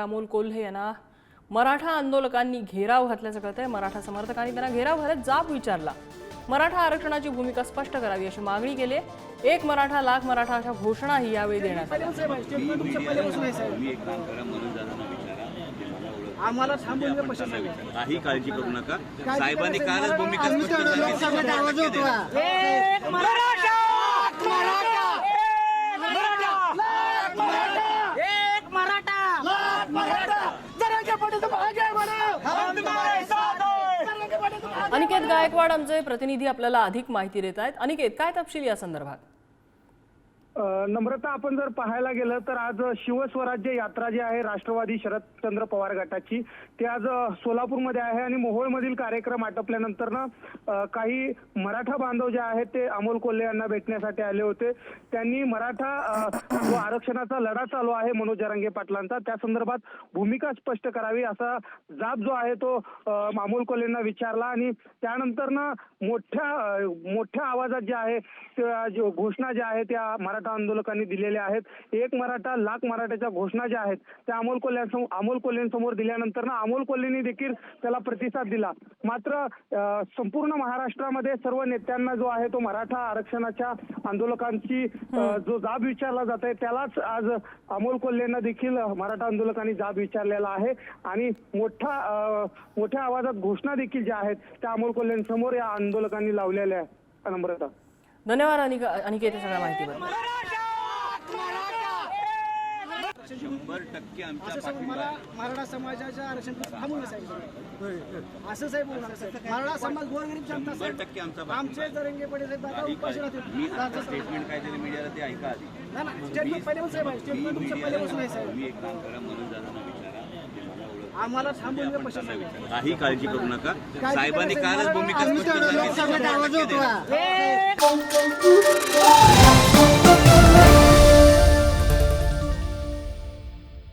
अमोल कोल्हे यांना मराठा आंदोलकांनी घेराव घातल्याचं कळतंय मराठा समर्थकांनी त्यांना घेराव घालत जाब विचारला. मराठा आरक्षणाची भूमिका स्पष्ट करावी अशी मागणी केली. एक मराठा लाख मराठा अशा घोषणाही यावेळी देण्यात. आम्हाला. काही काळजी करू नका. साहेबांनी कालच भूमिका आम्ही स्पष्ट तर झाली. लोकसभेत आवाज शंभर उठवा. टक्के एक मराठा! मराठा! लाख मराठा! एक मराठा! लाख मराठा! जरांगे पाटील मागे वळा! जरांगे पाटील मागे अनिकेत गायकवाड आमचे प्रतिनिधी आपल्याला अधिक माहिती देत आहेत. अनिकेत काय तपशील या संदर्भात? नम्रता आपण जर पाहायला गेलं तर आज शिवस्वराज्य यात्रा जी आहे राष्ट्रवादी शरदचंद्र पवार गटाची ते आज सोलापूरमध्ये आहे आणि मोहोळमधील कार्यक्रम आटपल्यानंतर ना काही मराठा बांधव जे आहेत ते अमोल कोल्हे यांना भेटण्यासाठी आले होते. त्यांनी मराठा जो आरक्षणाचा लढा चालू आहे मनोज जरांगे पाटलांचा. त्या संदर्भात भूमिका स्पष्ट करावी असा जाब जो आहे तो अमोल कोल्हेंना विचारला आणि त्यानंतर ना मोठ्या मोठ्या आवाजात जे आहे त्या घोषणा ज्या आहेत त्या मराठा आंदोलकांनी दिलेल्या आहेत. एक मराठा लाख मराठ्याच्या घोषणा ज्या आहेत त्या अमोल कोल्ह्यांसमोर अमोल कोल्हेंसमोर दिल्यानंतर ना अमोल कोल्हेंनी देखील त्याला प्रतिसाद दिला. मात्र संपूर्ण महाराष्ट्रामध्ये सर्व नेत्यांना जो आहे तो मराठा आरक्षणाच्या आंदोलकांची जो जाब विचारला जात आहे त्यालाच आज अमोल कोल्हेंना देखील मराठा आंदोलकांनी जाब विचारलेला आहे. आणि मोठा मोठ्या आवाजात घोषणा देखील ज्या आहेत त्या अमोल कोल्हेंसमोर या आंदोलकांनी लावलेल्या आहे नम्रता धन्यवाद अनिक अनिकेत सगळ्या माहितीबद्दल शंभर टक्के. मराठा समाजाच्या आरक्षण थांबवून सांगितलं असं साहेब. मराठा समाज गोरगरीब जनता शंभर. टक्के आमचा आमचे आहे. जरंगे पडे साहेब उपाशी राहतील मी स्टेटमेंट काय दिलं मीडियाला ते ऐका आधी स्टेटमेंट पहिल्यापासून साहेब स्टेटमेंट तुमचं पहिल्यापासून आहे साहेब तुम्ही एक काम करा मनोज दादांना आम्हाला थांबून पैसे. काही काळजी करू नका. साहेबांनी कालच भूमिका